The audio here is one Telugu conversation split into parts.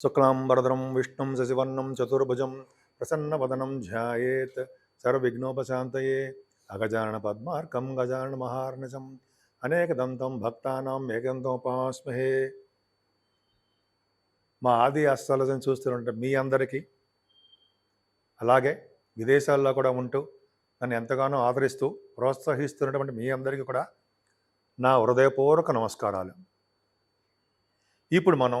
శుక్లాంబరధరం విష్ణుం శశివర్ణం చతుర్భుజం ప్రసన్నవదనం ధ్యాయేత్ సర్వవిఘ్నోపశాంతయే అగజాన పద్మార్కం గజానన మహార్నిశం అనేకదంతం భక్తానాం ఏకంతోపాస్మహే. మా ఆది అస్సలజని చూస్తుంటే మీ అందరికీ అలాగే విదేశాల్లో కూడా ఉంటూ నన్ను ఎంతగానో ఆదరిస్తూ ప్రోత్సహిస్తున్నటువంటి మీ అందరికీ కూడా నా హృదయపూర్వక నమస్కారాలు. ఇప్పుడు మనం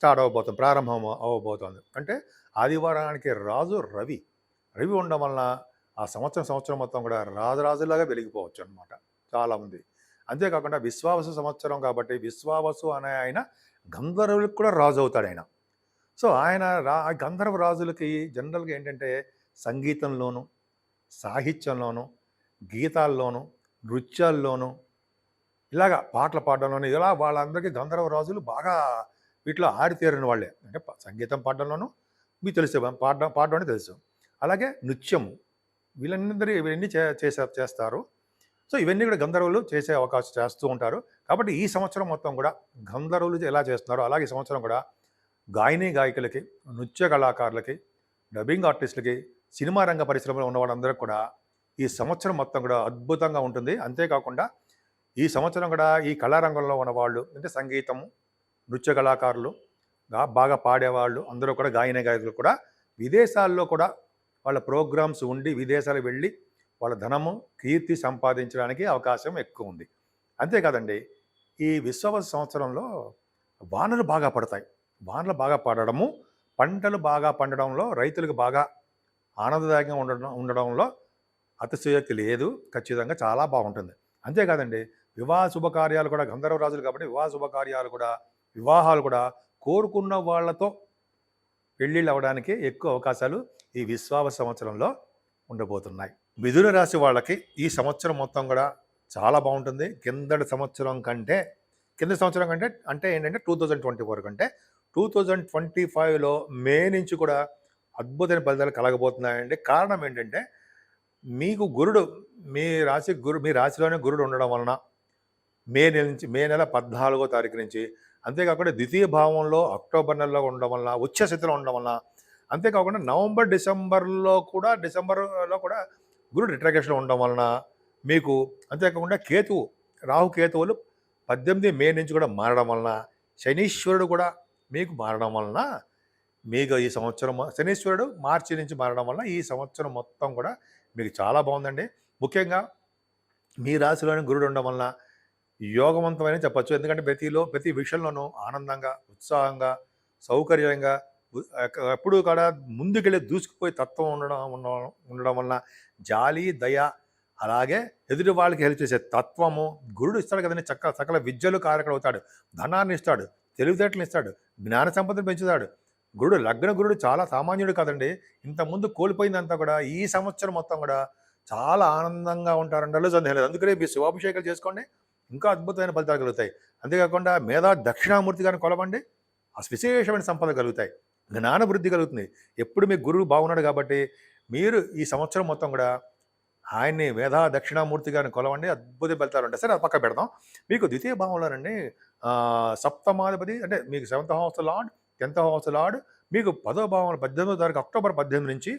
స్టార్ట్ అవ్వబోతుంది ప్రారంభం అవ్వబోతోంది అంటే ఆదివారానికి రాజు రవి. రవి ఉండడం వలన ఆ సంవత్సరం సంవత్సరం మొత్తం కూడా రాజరాజులాగా వెలిగిపోవచ్చు అనమాట చాలామంది. అంతేకాకుండా విశ్వావసు సంవత్సరం కాబట్టి విశ్వావసు అనే ఆయన గంధర్వులకు కూడా రాజు అవుతాడు ఆయన. సో ఆయన రా గంధర్వ రాజులకి జనరల్గా ఏంటంటే సంగీతంలోను సాహిత్యంలోను గీతాల్లోను నృత్యాల్లోనూ ఇలాగా పాటలు పాడడంలోనూ ఇలా వాళ్ళందరికీ గంధర్వ రాజులు బాగా వీటిలో ఆరితేరిన వాళ్ళే. అంటే సంగీతం పాడడంలోనూ మీకు తెలుసు పాడడం పాడడం అనేది తెలుసు. అలాగే నృత్యము. వీళ్ళందరూ ఇవన్నీ చే చేసే చేస్తారు. సో ఇవన్నీ కూడా గంధర్వులు చేసే అవకాశం చేస్తూ ఉంటారు. కాబట్టి ఈ సంవత్సరం మొత్తం కూడా గంధర్వులు ఎలా చేస్తున్నారో అలాగే ఈ సంవత్సరం కూడా గాయని గాయకులకి నృత్య కళాకారులకి డబ్బింగ్ ఆర్టిస్టులకి సినిమా రంగ పరిశ్రమలో ఉన్న వాళ్ళందరూ కూడా ఈ సంవత్సరం మొత్తం కూడా అద్భుతంగా ఉంటుంది. అంతేకాకుండా ఈ సంవత్సరం కూడా ఈ కళారంగంలో ఉన్న వాళ్ళు అంటే సంగీతము నృత్య కళాకారులు బాగా పాడేవాళ్ళు అందరూ కూడా గాయన గాయకులు కూడా విదేశాల్లో కూడా వాళ్ళ ప్రోగ్రామ్స్ ఉండి విదేశాలకు వెళ్ళి వాళ్ళ ధనము కీర్తి సంపాదించడానికి అవకాశం ఎక్కువ ఉంది. అంతేకాదండి ఈ విశ్వ సంవత్సరంలో వానలు బాగా పడతాయి. వానలు బాగా పడడము పంటలు బాగా పండడంలో రైతులకు బాగా ఆనందదాయకంగా ఉండడం ఉండడంలో అతిశయోక్తి లేదు. ఖచ్చితంగా చాలా బాగుంటుంది. అంతేకాదండి వివాహ శుభకార్యాలు కూడా గంధర్వరాజులు కాబట్టి వివాహ శుభకార్యాలు కూడా వివాహాలు కూడా కోరుకున్న వాళ్ళతో పెళ్ళిళ్ళు అవ్వడానికి ఎక్కువ అవకాశాలు ఈ విశ్వావ సంవత్సరంలో ఉండబోతున్నాయి. మిథున రాశి వాళ్ళకి ఈ సంవత్సరం మొత్తం కూడా చాలా బాగుంటుంది. కిందటి సంవత్సరం కంటే కింద సంవత్సరం కంటే అంటే ఏంటంటే టూ థౌజండ్ ట్వంటీ ఫోర్ కంటే టూ థౌజండ్ ట్వంటీ ఫైవ్లో మే నుంచి కూడా అద్భుతమైన ఫలితాలు కలగబోతున్నాయండి. కారణం ఏంటంటే మీకు గురుడు మీ రాశి గురు మీ రాశిలోనే గురుడు ఉండడం వలన మే నెల నుంచి మే నెల పద్నాలుగో తారీఖు నుంచి అంతేకాకుండా ద్వితీయ భావంలో అక్టోబర్ నెలలో ఉండడం వలన ఉచ్చ స్థితిలో ఉండడం వలన అంతేకాకుండా నవంబర్ డిసెంబర్లో కూడా డిసెంబర్లో కూడా గురుడు రిట్రగేషన్లో ఉండడం వలన మీకు అంతేకాకుండా కేతువు రాహు కేతువులు పద్దెనిమిది మే నుంచి కూడా మారడం వలన శనీశ్వరుడు కూడా మీకు మారడం వలన మీకు ఈ సంవత్సరం శనీశ్వరుడు మార్చి నుంచి మారడం వలన ఈ సంవత్సరం మొత్తం కూడా మీకు చాలా బాగుందండి. ముఖ్యంగా మీ రాశిలోని గురుడు ఉండడం వలన యోగవంతమైన చెప్పచ్చు. ఎందుకంటే ప్రతిలో ప్రతి విషయంలోనూ ఆనందంగా ఉత్సాహంగా సౌకర్యంగా ఎప్పుడు కూడా ముందుకెళ్ళి దూసుకుపోయి తత్వం ఉండడం ఉండడం ఉండడం వలన జాలి దయ అలాగే ఎదుటి వాళ్ళకి హెల్ప్ చేసే తత్వము. గురుడు ఇస్తాడు కదండి చక్క సకల విద్యలు కారకుడు అవుతాడు. ధనాన్ని ఇస్తాడు తెలివితేటలు ఇస్తాడు జ్ఞాన సంపదను పెంచుతాడు. గురుడు లగ్న గురుడు చాలా సామాన్యుడు కాదండి. ఇంతకుముందు కోల్పోయిందంతా కూడా ఈ సంవత్సరం మొత్తం కూడా చాలా ఆనందంగా ఉంటారంటే సందేహం లేదు. అందుకనే మీ శివాభిషేకాలు చేసుకోండి. ఇంకా అద్భుతమైన ఫలితాలు కలుగుతాయి. అంతేకాకుండా మేధా దక్షిణామూర్తి గారిని కొలవండి. ఆ విశేషమైన సంపద కలుగుతాయి. జ్ఞానవృద్ధి కలుగుతుంది. ఎప్పుడు మీ గురువు బాగున్నాడు కాబట్టి మీరు ఈ సంవత్సరం మొత్తం కూడా ఆయన్ని మేధా దక్షిణామూర్తి గారిని కొలవండి. అద్భుత ఫలితాలు ఉంటాయి. సరే అది పక్క పెడదాం. మీకు ద్వితీయ భావంలోనండి సప్తమాధిపతి అంటే మీకు seventh house lord tenth house lord మీకు పదో భావం పద్దెనిమిదో తారీఖు అక్టోబర్ పద్దెనిమిది నుంచి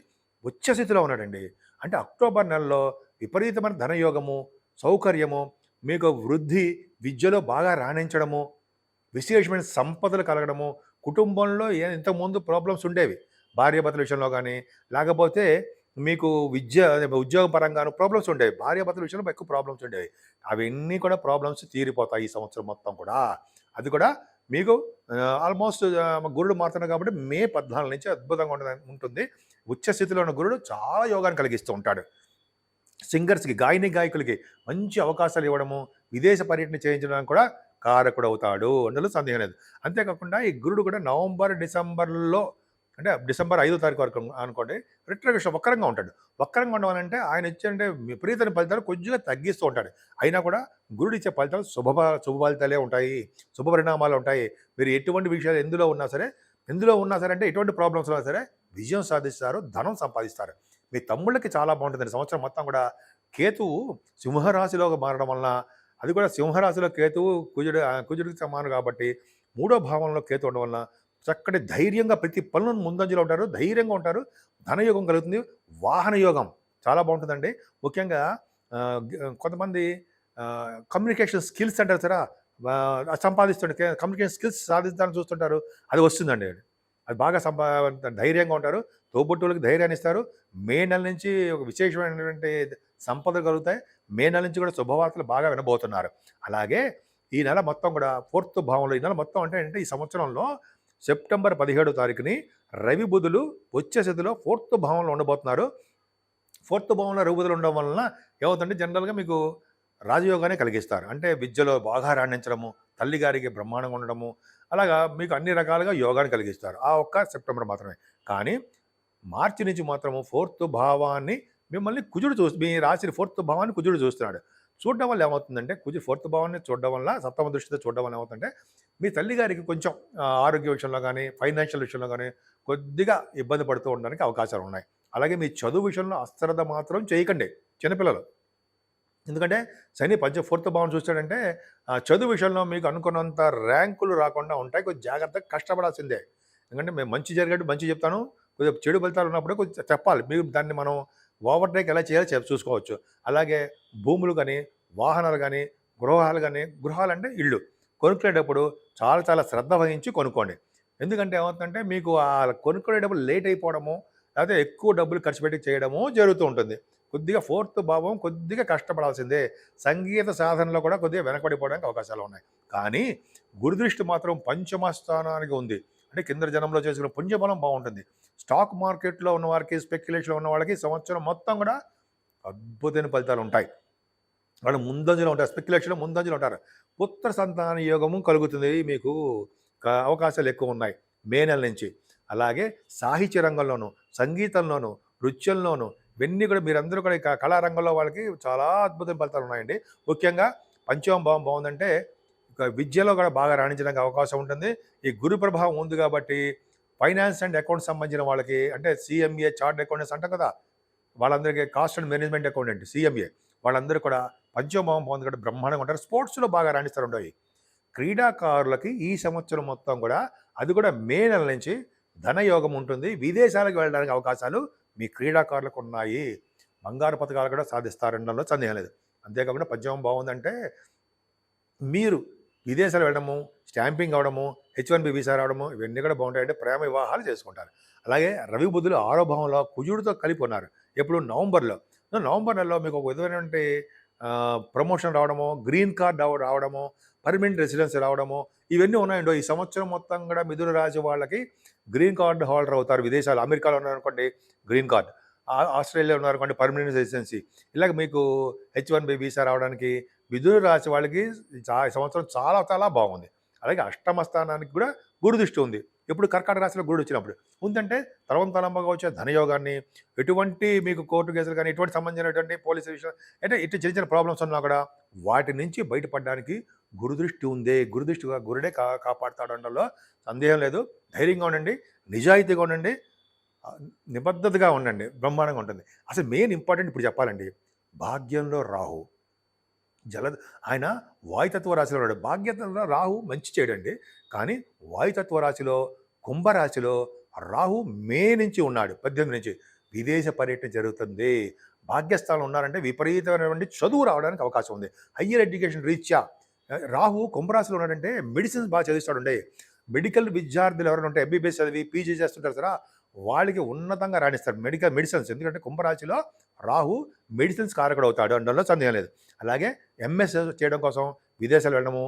వచ్చే స్థితిలో ఉన్నాడండి. అంటే అక్టోబర్ నెలలో విపరీతమైన ధనయోగము సౌకర్యము మీకు వృద్ధి విద్యలో బాగా రాణించడము విశేషమైన సంపదలు కలగడము కుటుంబంలో ఏ- ఇంతకుముందు ప్రాబ్లమ్స్ ఉండేవి? భార్యాభర్తల విషయంలో కానీ లేకపోతే మీకు విద్య ఉద్యోగ పరంగాను ప్రాబ్లమ్స్ ఉండేవి? భార్యాభర్తల విషయంలో ఎక్కువ ప్రాబ్లమ్స్ ఉండేవి. అవన్నీ కూడా ప్రాబ్లమ్స్ తీరిపోతాయి ఈ సంవత్సరం మొత్తం కూడా. అది కూడా మీకు ఆల్మోస్ట్ గురుడు మారుతున్నాడు కాబట్టి మే పద్నాలుగు నుంచి అద్భుతంగా ఉంటుంది. ఉచ్చ స్థితిలో ఉన్న గురుడు చాలా యోగాన్ని కలిగిస్తూ ఉంటాడు. సింగర్స్కి గాయని గాయకులకి మంచి అవకాశాలు ఇవ్వడము విదేశ పర్యటన చేయించడానికి కూడా కారకుడు అవుతాడు అందులో సందేహం లేదు. అంతేకాకుండా ఈ గురుడు కూడా నవంబర్ డిసెంబర్లో అంటే డిసెంబర్ ఐదో తారీఖు వరకు అనుకోండి రిట్రగేషన్ వక్రంగా ఉంటాడు. వక్రంగా ఉండడం అంటే ఆయన ఇచ్చే విపరీతమైన ఫలితాలు కొద్దిగా తగ్గిస్తూ ఉంటాడు. అయినా కూడా గురుడు ఇచ్చే ఫలితాలు శుభ శుభ ఫలితాలే ఉంటాయి శుభ పరిణామాలు ఉంటాయి. మీరు ఎటువంటి విషయాలు ఎందులో ఉన్నా సరే ఎందులో ఉన్నా సరే అంటే ఎటువంటి ప్రాబ్లమ్స్ ఉన్నా సరే విజయం సాధిస్తారు ధనం సంపాదిస్తారు. మీ తమ్ముళ్ళకి చాలా బాగుంటుంది సంవత్సరం మొత్తం కూడా కేతువు సింహరాశిలో మారడం వలన అది కూడా సింహరాశిలో కేతువు కుజుడు కుజుడికి సమానం కాబట్టి మూడో భావంలో కేతు ఉండడం వలన చక్కటి ధైర్యంగా ప్రతి పనులను ముందంజలో ఉంటారు ధైర్యంగా ఉంటారు ధనయోగం కలుగుతుంది వాహన యోగం చాలా బాగుంటుందండి. ముఖ్యంగా కొంతమంది కమ్యూనికేషన్ స్కిల్స్ అంటారు సరే సంపాదిస్తుంటే కమ్యూనికేషన్ స్కిల్స్ సాధించాలని చూస్తుంటారు అది వస్తుందండి. అది బాగా సంపా ధైర్యంగా ఉంటారు. తోబుట్టువులకు ధైర్యాన్ని ఇస్తారు. మే నెల నుంచి ఒక విశేషమైనటువంటి సంపదలు కలుగుతాయి. మే నెల నుంచి కూడా శుభవార్తలు బాగా వినబోతున్నారు. అలాగే ఈ నెల మొత్తం కూడా ఫోర్త్ భావంలో ఈ నెల మొత్తం అంటే ఏంటంటే ఈ సంవత్సరంలో సెప్టెంబర్ పదిహేడో తారీఖుని రవి బుధులు వచ్చే స్థితిలో ఫోర్త్ భావంలో ఉండబోతున్నారు. ఫోర్త్ భావంలో రవి బుధులు ఉండడం వలన ఏమవుతుందంటే జనరల్గా మీకు రాజయోగానే కలిగిస్తారు. అంటే విద్యలో బాగా రాణించడము తల్లిగారికి బ్రహ్మాండంగా ఉండడము అలాగా మీకు అన్ని రకాలుగా యోగాన్ని కలిగిస్తారు. ఆ ఒక్క సెప్టెంబర్ మాత్రమే. కానీ మార్చి నుంచి మాత్రము ఫోర్త్ భావాన్ని మిమ్మల్ని కుజుడు చూసి మీ రాశి ఫోర్త్ భావాన్ని కుజుడు చూస్తున్నాడు. చూడడం వల్ల ఏమవుతుందంటే కుజు ఫోర్త్ భావాన్ని చూడడం వల్ల సప్తమ దృష్టితో చూడడం వల్ల ఏమవుతుందంటే మీ తల్లి గారికి కొంచెం ఆరోగ్య విషయంలో కానీ ఫైనాన్షియల్ విషయంలో కానీ కొద్దిగా ఇబ్బంది పడుతూ ఉండడానికి అవకాశాలు ఉన్నాయి. అలాగే మీ చదువు విషయంలో అశ్రద్ధ మాత్రం చేయకండి చిన్నపిల్లలు. ఎందుకంటే శని పంచ ఫోర్త్ భావన చూస్తాడంటే ఆ, చదువు విషయంలో మీకు అనుకున్నంత ర్యాంకులు రాకుండా ఉంటాయి కొంచెం జాగ్రత్తగా కష్టపడాల్సిందే. ఎందుకంటే మేము మంచి జరిగేట్టు మంచి చెప్తాను కొద్దిగా చెడు ఫలితాలు ఉన్నప్పుడు కొంచెం చెప్పాలి. మీరు దాన్ని మనం ఓవర్టేక్ ఎలా చేయాలో చూసుకోవచ్చు. అలాగే భూములు కానీ వాహనాలు కానీ గృహాలు కానీ గృహాలు అంటే ఇళ్ళు. కొనుక్కునేటప్పుడు చాలా చాలా శ్రద్ధ వహించి కొనుక్కోండి. ఎందుకంటే ఏమవుతుందంటే మీకు ఆ కొనుక్కునేటప్పుడు లేట్ అయిపోవడము లేకపోతే ఎక్కువ డబ్బులు ఖర్చు పెట్టి చేయడము జరుగుతూ ఉంటుంది. కొద్దిగా ఫోర్త్ భావం కొద్దిగా కష్టపడాల్సిందే. సంగీత సాధనలో కూడా కొద్దిగా వెనకబడిపోవడానికి అవకాశాలు ఉన్నాయి. కానీ గురుదృష్టి మాత్రం పంచమ స్థానానికి ఉంది. అంటే కింద జనంలో చేసుకున్న పుణ్యబలం బాగుంటుంది. స్టాక్ మార్కెట్లో ఉన్న వారికి స్పెక్యులేషన్లో ఉన్న వాళ్ళకి సంవత్సరం మొత్తం కూడా అద్భుతమైన ఫలితాలు ఉంటాయి. వాళ్ళు ముందంజలో ఉంటారు. స్పెక్యులేషన్లో ముందంజలో ఉంటారు. పుత్ర సంతాన యోగము కలుగుతుంది. మీకు అవకాశాలు ఎక్కువ ఉన్నాయి. మే నెల నుంచి. అలాగే సాహిత్య రంగంలోను సంగీతంలోను నృత్యంలోను ఇవన్నీ కూడా మీరందరూ కూడా ఇక కళారంగంలో వాళ్ళకి చాలా అద్భుతమైన ఫలితాలు ఉన్నాయండి. ముఖ్యంగా పంచమ భావం బాగుందంటే ఇక విద్యలో కూడా బాగా రాణించడానికి అవకాశం ఉంటుంది. ఈ గురు ప్రభావం ఉంది కాబట్టి ఫైనాన్స్ అండ్ అకౌంట్స్ సంబంధించిన వాళ్ళకి అంటే సిఎంఏ చార్ట్ అకౌంటెంట్స్ అంటాం కదా వాళ్ళందరికీ cost and management accountant CMA వాళ్ళందరూ కూడా పంచమభావం బాగుంది కాబట్టి బ్రహ్మాండంగా ఉంటారు. స్పోర్ట్స్లో బాగా రాణిస్తారు ఉండవు. క్రీడాకారులకి ఈ సంవత్సరం మొత్తం కూడా అది కూడా మే నెల నుంచి ధనయోగం ఉంటుంది. విదేశాలకు వెళ్ళడానికి అవకాశాలు మీ క్రీడాకారులకు ఉన్నాయి బంగారు పథకాలు కూడా సాధిస్తారనడంలో సందేహం లేదు. అంతేకాకుండా పద్యం బాగుందంటే మీరు విదేశాలు వెళ్ళడము స్టాంపింగ్ అవడము హెచ్ వన్ బి వీసా రావడము ఇవన్నీ కూడా బాగుంటాయంటే ప్రేమ వివాహాలు చేసుకుంటారు. అలాగే రవి బుద్ధులు ఆరో భావంలో కుజుడితో కలిపి ఉన్నారు. ఎప్పుడు నవంబర్లో. నవంబర్ నెలలో మీకు ఒక విధమైనటువంటి ప్రమోషన్ రావడము గ్రీన్ కార్డ్ రావడము పర్మనెంట్ రెసిడెన్స్ రావడము ఇవన్నీ ఉన్నాయండి. ఈ సంవత్సరం మొత్తం కూడా మిథున రాశి వాళ్ళకి గ్రీన్ కార్డు హోల్డర్ అవుతారు. విదేశాలు అమెరికాలో ఉన్నారనుకోండి గ్రీన్ కార్డ్. ఆస్ట్రేలియా ఉన్నారనుకోండి పర్మనెంట్ రెసిడెన్సీ ఇలాగ మీకు హెచ్ వన్ బి వీసా రావడానికి మిథున రాశి వాళ్ళకి చా- సంవత్సరం చాలా చాలా బాగుంది. అలాగే అష్టమ స్థానానికి కూడా గురు దృష్టి ఉంది. ఇప్పుడు కర్కాటక రాశిలో గురుడు వచ్చినప్పుడు. ఉందంటే తలవంతలంబగా వచ్చే ధనయోగాన్ని ఎటువంటి మీకు కోర్టు కేసులు కానీ ఎటువంటి సంబంధించినటువంటి పోలీసు విషయం అంటే ఇటు చిన్న చిన్న ప్రాబ్లమ్స్ ఉన్నా కూడా వాటి నుంచి బయటపడడానికి గురుదృష్టి ఉందే. గురుదృష్టిగా గురుడే కా కాపాడుతాడు అనడంలో సందేహం లేదు. ధైర్యంగా ఉండండి. నిజాయితీగా ఉండండి. నిబద్ధతగా ఉండండి. బ్రహ్మాండంగా ఉంటుంది. అసలు మెయిన్ ఇంపార్టెంట్ ఇప్పుడు చెప్పాలండి భాగ్యంలో రాహు. జల ఆయన వాయుతత్వ రాశిలో ఉన్నాడు. భాగ్యతలో రాహు మంచి చేయడండి కానీ వాయుతత్వ రాశిలో కుంభరాశిలో రాహు మే నుంచి ఉన్నాడు. పద్దెనిమిది నుంచి. విదేశ పర్యటన జరుగుతుంది. భాగ్యస్థానం ఉన్నారంటే విపరీతమైనటువంటి చదువు రావడానికి అవకాశం ఉంది. హయ్యర్ ఎడ్యుకేషన్ రీత్యా రాహు కుంభరాశిలో ఉన్నాడంటే మెడిసిన్స్ బాగా చదివిస్తాడుండే మెడికల్ విద్యార్థులు ఎవరైనా ఉంటే ఎంబీబీఎస్ చదివి పీజీ చేస్తుంటారు సరే వాళ్ళకి ఉన్నతంగా రాణిస్తారు మెడికల్ మెడిసిన్స్ ఎందుకంటే కుంభరాశిలో రాహు మెడిసిన్స్ కారకుడు అవుతాడు అనడంలో సందేహం లేదు. అలాగే ఎంఎస్ చేయడం కోసం విదేశాలు వెళ్ళడము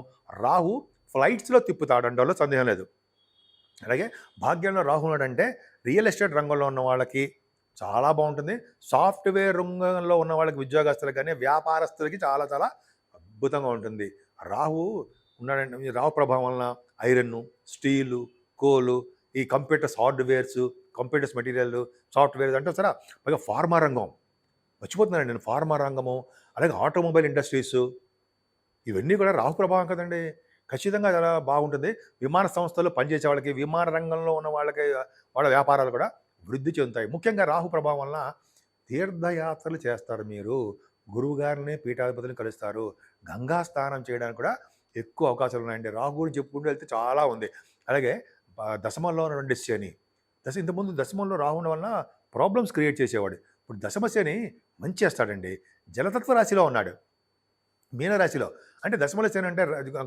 రాహు ఫ్లైట్స్లో తిప్పుతాడు అనడంలో సందేహం లేదు. అలాగే భాగ్యంలో రాహు ఉన్నాడంటే రియల్ ఎస్టేట్ రంగంలో ఉన్న వాళ్ళకి చాలా బాగుంటుంది. సాఫ్ట్వేర్ రంగంలో ఉన్న వాళ్ళకి ఉద్యోగస్తులకు కానీ వ్యాపారస్తులకి చాలా చాలా అద్భుతంగా ఉంటుంది. రాహు ఉన్నాడంటే రావు రాహు ప్రభావం వలన ఐరన్ స్టీలు కోలు ఈ computers hardwares computers material software అంటే సరే పైగా ఫార్మా రంగం. మర్చిపోతున్నాను నేను ఫార్మా రంగము అలాగే ఆటోమొబైల్ ఇండస్ట్రీస్ ఇవన్నీ కూడా రాహు ప్రభావం కదండి. ఖచ్చితంగా చాలా బాగుంటుంది. విమాన సంస్థల్లో పనిచేసే వాళ్ళకి విమాన రంగంలో ఉన్న వాళ్ళకి వాళ్ళ వ్యాపారాలు కూడా వృద్ధి చెందుతాయి. ముఖ్యంగా రాహు ప్రభావం వలన తీర్థయాత్రలు చేస్తారు మీరు. గురువుగారిని పీఠాధిపతిని కలుస్తారు. గంగా స్నానం చేయడానికి కూడా ఎక్కువ అవకాశాలు ఉన్నాయండి. రాహు గురించి చెప్పుకుంటూ వెళ్తే చాలా ఉంది. అలాగే దశమంలో ఉన్నటువంటి శని. దశ ఇంతకుముందు దశమంలో రాహు ఉండడం వలన ప్రాబ్లమ్స్ క్రియేట్ చేసేవాడు. ఇప్పుడు దశమ శని మంచి చేస్తాడండి. జలతత్వ రాశిలో ఉన్నాడు. మీనరాశిలో అంటే దశమల శని అంటే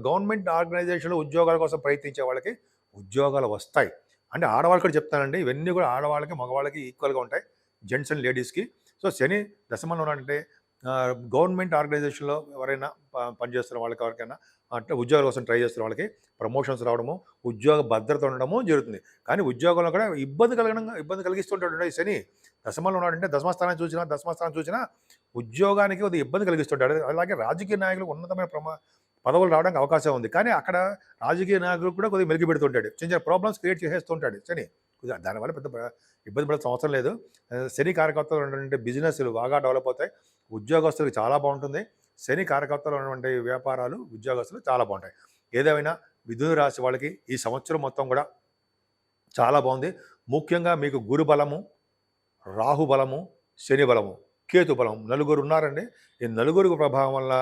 గవర్నమెంట్ ఆర్గనైజేషన్లో ఉద్యోగాల కోసం ప్రయత్నించే వాళ్ళకి ఉద్యోగాలు వస్తాయి. అంటే ఆడవాళ్ళు కూడా చెప్తానండి ఇవన్నీ కూడా ఆడవాళ్ళకి మగవాళ్ళకి ఈక్వల్గా ఉంటాయి. జెంట్స్ అండ్ లేడీస్కి సో శని దశమంలో ఉన్నాడంటే గవర్నమెంట్ ఆర్గనైజేషన్లో ఎవరైనా పనిచేస్తున్న వాళ్ళకి ఎవరికైనా అంటే ఉద్యోగాల కోసం ట్రై చేస్తున్న వాళ్ళకి ప్రమోషన్స్ రావడము ఉద్యోగ భద్రత ఉండడము జరుగుతుంది. కానీ ఉద్యోగంలో కూడా ఇబ్బంది కలగడం ఇబ్బంది కలిగిస్తుంటాడు ఈ శని. దశమంలో ఉన్నాడంటే దశమస్థానం చూసినా దశమస్థానం చూసినా ఉద్యోగానికి కొద్దిగా ఇబ్బంది కలిగిస్తుంటాడు. అలాగే రాజకీయ నాయకులకు ఉన్నతమైన ప్రమా పదవులు రావడానికి అవకాశం ఉంది. కానీ అక్కడ రాజకీయ నాయకులు కూడా కొద్దిగా మెరుగు పెడుతుంటాడు. చిన్న చిన్న ప్రాబ్లమ్స్ క్రియేట్ చేసేస్తుంటాడు శని. దానివల్ల పెద్ద ఇబ్బంది పడాల్సిన అవసరం లేదు. శని కార్యకర్తలు ఉన్నటువంటి బిజినెస్లు బాగా డెవలప్ అవుతాయి. ఉద్యోగస్తులకు చాలా బాగుంటుంది. శని కార్యకర్తలు ఉన్నటువంటి వ్యాపారాలు ఉద్యోగస్తులు చాలా బాగుంటాయి. ఏదేమైనా మిథున రాశి వాళ్ళకి ఈ సంవత్సరం మొత్తం కూడా చాలా బాగుంది. ముఖ్యంగా మీకు గురు బలము రాహు బలము శని బలము కేతు బలం నలుగురు ఉన్నారండి. ఈ నలుగురు ప్రభావం వల్ల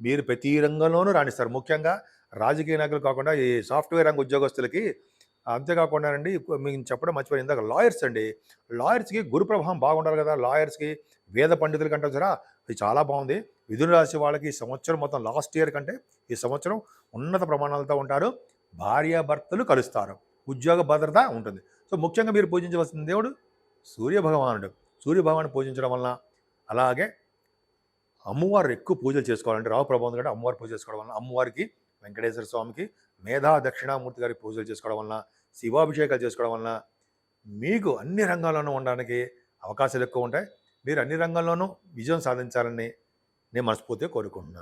మీరు ప్రతి రంగంలోనూ రాణిస్తారు. ముఖ్యంగా రాజకీయ నాయకులు కాకుండా ఈ సాఫ్ట్వేర్ రంగ ఉద్యోగస్తులకి అంతేకాకుండా అండి మేము చెప్పడం మర్చిపోయింది ఇందాక లాయర్స్ అండి లాయర్స్కి గురు ప్రభావం బాగుండాలి కదా లాయర్స్కి వేద పండితులకి అంటారు సరే ఇది చాలా బాగుంది. మిథున రాశి వాళ్ళకి ఈ సంవత్సరం మొత్తం లాస్ట్ ఇయర్ కంటే ఈ సంవత్సరం ఉన్నత ప్రమాణాలతో ఉంటారు. భార్యాభర్తలు కలుస్తారు. ఉద్యోగ భద్రత ఉంటుంది. సో ముఖ్యంగా మీరు పూజించవలసిన దేవుడు సూర్య భగవానుడు సూర్య పూజించడం వలన అలాగే అమ్మవారు ఎక్కువ పూజలు చేసుకోవాలంటే రావు ప్రభావం కంటే అమ్మవారు పూజ చేసుకోవడం వలన అమ్మవారికి వెంకటేశ్వర స్వామికి మేధా దక్షిణామూర్తి గారికి పూజలు చేసుకోవడం వలన శివాభిషేకాలు చేసుకోవడం వలన మీకు అన్ని రంగాల్లోనూ ఉండడానికి అవకాశాలు ఎక్కువ ఉంటాయి. మీరు అన్ని రంగాల్లోనూ విజయం సాధించాలని నేను మనస్ఫూర్తిగా కోరుకుంటున్నాను.